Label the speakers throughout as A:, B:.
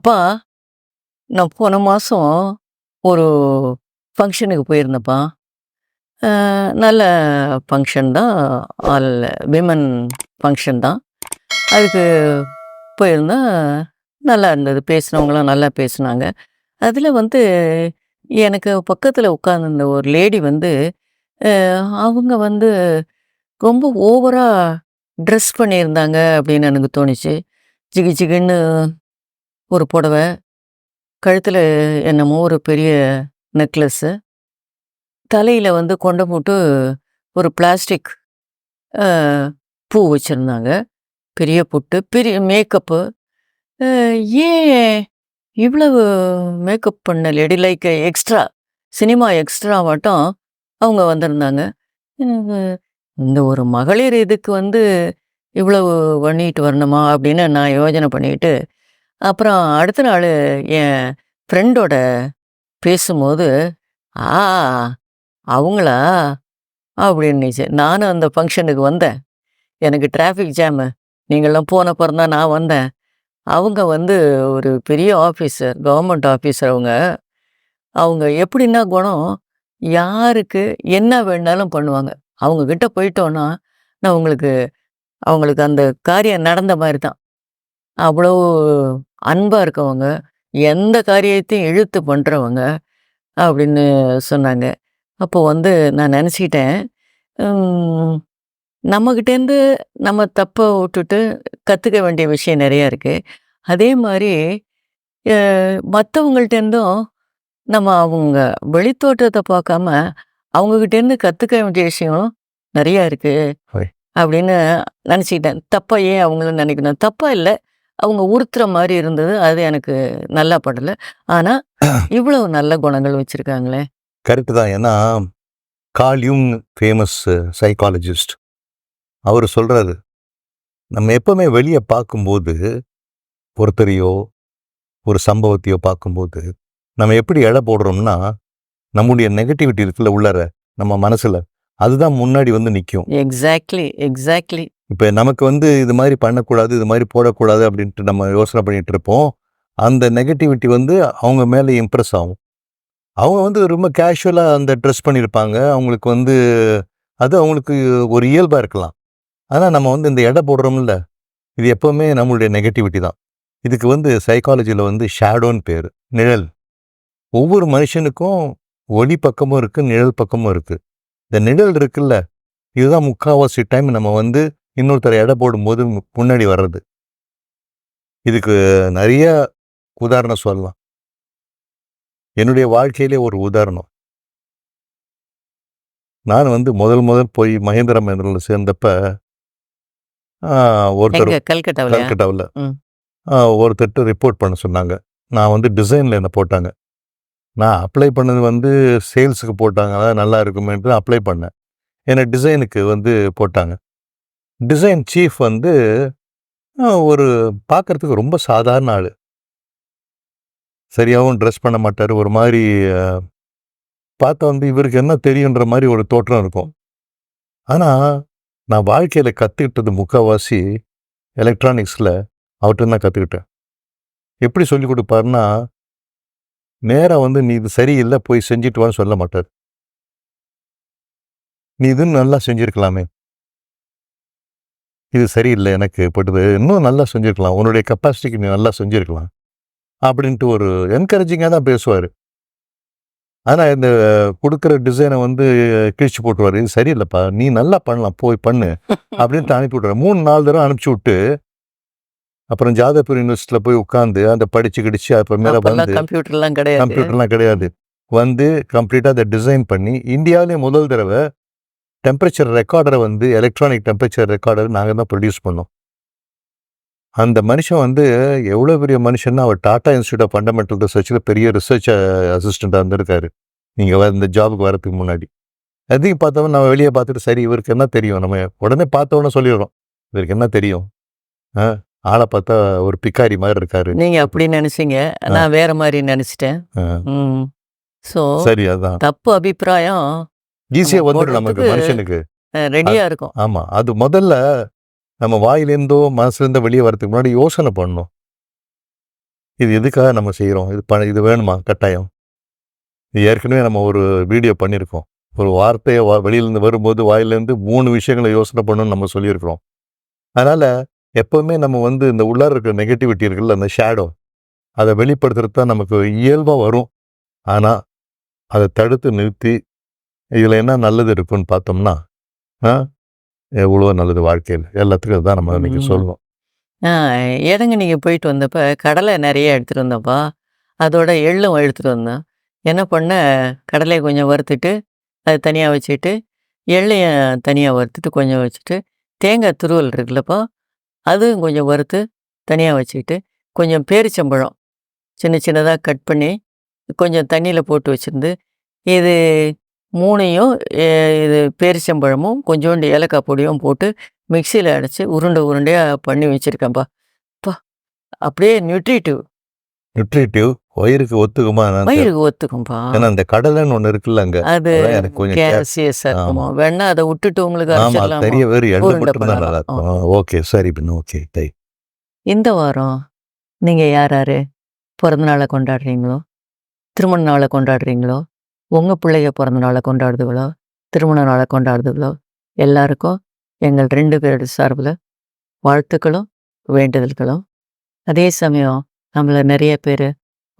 A: அப்பா, நான் போன மாதம் ஒரு ஃபங்க்ஷனுக்கு போயிருந்தேன்ப்பா. நல்ல ஃபங்க்ஷன் தான். ஆல் விமன் ஃபங்க்ஷன் தான். அதுக்கு போயிருந்தேன். நல்லா இருந்தது. பேசினவங்களாம் நல்லா பேசினாங்க அதில் வந்து எனக்கு பக்கத்தில் உட்காந்துருந்த ஒரு லேடி வந்து, அவங்க வந்து ரொம்ப ஓவராக ட்ரெஸ் பண்ணியிருந்தாங்க அப்படின்னு எனக்கு தோணுச்சு. ஜிகு ஜிகுன்னு ஒரு புடவ, கழுத்தில் என்னமோ ஒரு பெரிய நெக்லஸ்ஸு தலையில் வந்து கொண்ட போட்டு ஒரு பிளாஸ்டிக் பூ வச்சுருந்தாங்க பெரிய பொட்டு, பெரிய மேக்கப்பு. ஏன் இவ்வளவு மேக்கப் பண்ண லேடி லைக் எக்ஸ்ட்ரா சினிமா எக்ஸ்ட்ராவாட்டம் அவங்க வந்திருந்தாங்க. எனக்கு இந்த ஒரு மகளிர் இதுக்கு வந்து இவ்வளவு பண்ணிட்டு வரணுமா? அப்படின்னு நான் யோஜனை பண்ணிட்டு, அப்புறம் அடுத்த நாள் என் ஃப்ரெண்டோட பேசும்போது, "ஆ அவங்களா?" அப்படின்னுச்சு. நானும் அந்த ஃபங்க்ஷனுக்கு வந்தேன். எனக்கு டிராஃபிக் ஜாமு. நீங்கலாம் போன தான் நான் வந்தேன். அவங்க வந்து ஒரு பெரிய ஆஃபீஸர் கவர்மெண்ட் ஆஃபீஸர் அவங்க. அவங்க எப்படின்னா குணம், யாருக்கு என்ன வேணாலும் பண்ணுவாங்க. அவங்கக்கிட்ட போயிட்டோன்னா, நான் உங்களுக்கு அவங்களுக்கு அந்த காரியம் நடந்த மாதிரி தான். அவ்வளோ அன்பா இருக்கவங்க. எந்த காரியத்தையும் இழுத்து பண்றவங்க அப்படின்னு சொன்னாங்க. அப்போ வந்து நான் நெனச்சுக்கிட்டேன், ம் நம்மகிட்டேருந்து நம்ம தப்ப விட்டுட்டு கத்துக்க வேண்டிய விஷயம் நெறையா இருக்கு. அதே மாரி அ மத்தவங்கள்ட்டேருந்தும் நம்ம அவங்க வெளித்தோற்றத்த பார்க்காம, அவங்ககிட்டேருந்து கத்துக்க வேண்டிய விஷயம் நெறையா இருக்கு.
B: ஹோய்.
A: அப்படின்னு நெனச்சுக்கிட்டேன். தப்பா ஏன் அவங்கள நெனைக்கணும்? தப்பா இல்ல. அவங்க உறுத்துற மாரி இருந்தது. அது எனக்கு நல்லா படல. ஆனா, இவ்வளவு நல்ல குணங்கள் வச்சிருக்காங்களே!
B: கரெக்ட்டு தான். ஏன்னா, கார்ல் யூங் ஃபேமஸ் சைக்காலஜிஸ்ட். அவரு சொல்றாரு, நம்ம எப்பவுமே வெளிய பார்க்கும்போது, ஒருத்தரையோ, ஒரு சம்பவத்தையோ பார்க்கும்போது, நம்ம எப்படி எடை போடுறோம்னா, நம்முடைய நெகட்டிவிட்டி இருக்குல்ல உள்ளார, நம்ம மனசுல, அதுதான் முன்னாடி வந்து நிக்கும்.
A: Exactly, exactly.
B: இப்ப நமக்கு வந்து இது மாதிரி பண்ணக்கூடாது, இது மாதிரி போடக்கூடாது அப்படின்ட்டு நம்ம யோசனை பண்ணிட்டு இருப்போம். அந்த நெகட்டிவிட்டி வந்து அவங்க மேல இம்ப்ரெஸ் ஆகும். அவங்க வந்து ரொம்ப கேஷுவலா அந்த ட்ரெஸ் பண்ணியிருப்பாங்க. அவங்களுக்கு வந்து அது அவங்களுக்கு ஒரு இயல்பா இருக்கலாம். ஆனா நம்ம வந்து இந்த எடை போடுறோம்ல, இது எப்பவுமே நம்மளுடைய நெகட்டிவிட்டி தான். இதுக்கு வந்து சைக்காலஜில வந்து ஷேடோன்னு பேரு. நிழல். ஒவ்வொரு மனுஷனுக்கும் ஒளி பக்கமும் இருக்கு, நிழல் பக்கமும் இருக்கு. இந்த நிழல் இருக்குல்ல, இதுதான் முக்கால்வாசி டைம் நம்ம வந்து இன்னொருத்தர எடை போடும்போது முன்னாடி வர்றது. இதுக்கு நெறைய உதாரணம் சொல்லலாம். என்னுடைய வாழ்க்கையிலே ஒரு உதாரணம். நான் வந்து முதல் முதல் போய் மஹேந்திரா மஹேந்திரால சேர்ந்தப்ப, ஒருத்தர்? கல்கட்டாவுல. ஆ ஒருத்தர்ட்ட ரிப்போர்ட் பண்ண சொன்னாங்க. நான் வந்து டிசைன்ல என்ன போட்டாங்க. நான் அப்ளை பண்ணது வந்து சேல்ஸுக்கு போட்டாங்க. அதான் நல்லா இருக்குமேன்ட்டு அப்ளை பண்ணேன். என்ன டிசைனுக்கு வந்து போட்டாங்க. டிசைன் சீஃப் வந்து ஒரு பார்க்கறதுக்கு ரொம்ப சாதாரண ஆள். சரியாகவும் ட்ரெஸ் பண்ண மாட்டார். ஒரு மாதிரி பார்த்தா வந்து இவருக்கு என்ன தெரியுன்ற மாதிரி ஒரு தோற்றம் இருக்கும். ஆனால் நான் வாழ்க்கையில் கற்றுக்கிட்டது முக்கால்வாசி எலக்ட்ரானிக்ஸில் அவர்கிட்ட தான் கற்றுக்கிட்டேன் எப்படி சொல்லிக் கொடுப்பாருன்னா நேராக வந்து "நீ இது சரியில்லை போய் செஞ்சுட்டு வான்னு" சொல்ல மாட்டார். "நீ இதுன்னு நல்லா செஞ்சுருக்கலாமே "இது சரியில்ல எனக்கு படுது. இன்னும் நல்லா செஞ்சிருக்கலாம். உன்னுடைய கெப்பாசிட்டிக்கு நீ நல்லா செஞ்சிருக்கலாம்." அப்படின்ட்டு ஒரு என்கரேஜிங்கா தான் பேசுவாரு. ஆனா, இந்த குடுக்குற டிசைன வந்து கிழிச்சு போட்டுருவாரு. "இது சரியில்லப்பா. நீ நல்லா பண்ணலாம். போய் பண்ணு." அப்படின்ட்டு அனுப்பி விட்டுறாரு. 3, 4 தடவ அனுப்பிச்சு விட்டு, அப்புறம் ஜாதவ்பூர் யூனிவர்சிட்டில போய் உட்கார்ந்து, அத படிச்சு கிடிச்சு
A: அப்பல்லாம்
B: வந்து
A: கம்ப்யூட்டர்லாம் கிடையாது.
B: கம்ப்யூட்டர்லாம் கிடையாது. வந்து கம்ப்ளீட்டா அத டிசைன் பண்ணி, இந்தியாவிலேயே முதல் தடவ டெம்பரேச்சர் ரெக்கார்டர வந்து எலக்ட்ரானிக் டெம்பரேச்சர் ரெக்கார்டர் நாங்க தான் ப்ரொடியூஸ் பண்ணோம். அந்த மனுஷன் வந்து எவ்வளோ பெரிய மனுஷன்னா, அவர் டாடா இன்ஸ்டிடியூட் ஆஃப் ஃபண்டமெண்டல் ரிசர்ச்ல பெரிய ரிசர்ச் அசிஸ்டன்ட்டா இருந்திருக்காரு. நீங்க வ இந்த ஜாப்க்கு வரதுக்கு முன்னாடி. அதையும் பார்த்தவன் நம்ம வெளிய பார்த்துட்டு, சரி இவருக்கு என்ன தெரியும்? நம்ம உடனே பார்த்த உடனே சொல்லிடுறோம். இவருக்கு என்ன தெரியும்? ஆ ஆள பார்த்தா ஒரு பிக்காரி மாரி இருக்காரு.
A: நீங்க அப்படி நெனச்சீங்க. நான் வேற மாரி நெனச்சுட்டேன். ஸோ,
B: சரி அதான்.
A: தப்பு அபிப்பிராயம்
B: ஈஸியா
A: நம்ம
B: வந்துரும் நமக்கு மனுஷனுக்கு.
A: அ ரெடியா இருக்கும்.
B: ஆமா. அது முதல்ல நம்ம வாயிலேருந்தோ, மனசுலேருந்தோ வெளிய வரதுக்கு முன்னாடி யோசனை பண்ணணும். இது எதுக்காக நம்ம செய்கிறோம் இது ப இது வேணுமா கட்டாயம் இது ஏற்கனவே நம்ம ஒரு வீடியோ பண்ணியிருக்கோம் ஒரு வார்த்தையை வா வெளியிலேருந்து வரும்போது வாயிலேருந்து மூணு விஷயங்களை யோசனை பண்ணணும்னு நம்ம சொல்லியிருக்கிறோம் அதனால் எப்போவுமே நம்ம வந்து இந்த உள்ளார இருக்கிற நெகட்டிவிட்டி இருக்குல்ல அந்த ஷேடோ அதை வெளிப்படுத்துறது தான் நமக்கு இயல்பாக வரும் ஆனால் அதை தடுத்து நிறுத்தி இதில் என்ன நல்லது இருக்குன்னு பார்த்தோம்னா ஆ? எவ்வளோ நல்லது வாழ்க்கையில். எல்லாத்துக்கும் அதுதான் நம்ம இன்னைக்கு
A: ம்.
B: சொல்லணும்
A: ஆ இடங்க நீங்கள் போயிட்டு வந்தப்ப? கடலை நிறைய எடுத்துகிட்டு வந்தப்பா? அதோட எள்ளும் எடுத்துகிட்டு வந்தேன். என்ன பண்ணேன் கடலையை கொஞ்சம் வறுத்துட்டு அது தனியாக வச்சுட்டு எள்ளையும் தனியாக வறுத்துட்டு கொஞ்சம் வச்சுட்டு தேங்காய் துருவல் இருக்குல்லப்பா? அதுவும் கொஞ்சம் வறுத்து தனியாக வச்சுக்கிட்டு கொஞ்சம் பேரிச்சம்பழம் சின்ன சின்னதாக கட் பண்ணி கொஞ்சம் தண்ணியில் போட்டு வச்சுருந்து இது மூணையும் இது பேரிச்சம்பழமும் கொஞ்சோண்டு ஏலக்காய் பொடியும் போட்டு மிக்சியில் அடைச்சி உருண்டை உருண்டையாக பண்ணி வச்சுருக்கேன்ப்பா பா அப்படியே நியூட்ரிட்டிவ்
B: நியூட்ரிட்டிவ் வயிறுக்கு ஒத்துக்குமா.
A: வயிறுக்கு ஒத்துக்கும்பா.
B: ஏன்னா அந்த கடலைன்னு ஒன்று இருக்குல்ல அங்க.
A: அது
B: எனக்கு கொஞ்சம்
A: கேல்சியஸாக இருக்குமா. வேணா அதை விட்டுட்டு உங்களுக்கு அரைச்சிடலாமா?
B: தெரிய வேறு மட்டும் தான் நல்லா. இருக்கும். ஓகே சரி பின்ன ஓகே தை
A: இந்த வாரம் நீங்கள் யார் யார்? பிறந்த நாளை கொண்டாடுறீங்களோ? திருமண நாளை கொண்டாடுறீங்களோ? உங்கள் பிள்ளைய பிறந்த நாளை கொண்டாடுதுகளோ திருமண நாளை கொண்டாடுதுகளோ எல்லாருக்கும் எங்கள் ரெண்டு பேரோட சார்பில் வாழ்த்துக்களும் வேண்டுதல்களும். அதே சமயம் நம்மளை நிறைய பேர்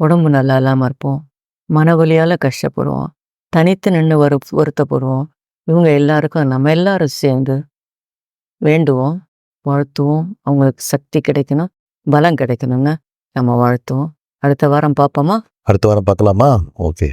A: உடம்பு நல்லா இல்லாமல் இருப்போம் மனவலியால் கஷ்டப்படுவோம் தனித்து நின்று வரு வருத்தப்படுவோம். இவங்க எல்லாருக்கும் நம்ம எல்லாரும் சேர்ந்து வேண்டுவோம் வாழ்த்துவோம். அவங்களுக்கு சக்தி கிடைக்கணும் பலம் கிடைக்கணுங்க நம்ம வாழ்த்துவோம். அடுத்த வாரம் பார்ப்போமா?
B: அடுத்த வாரம் பார்க்கலாமா? ஓகே.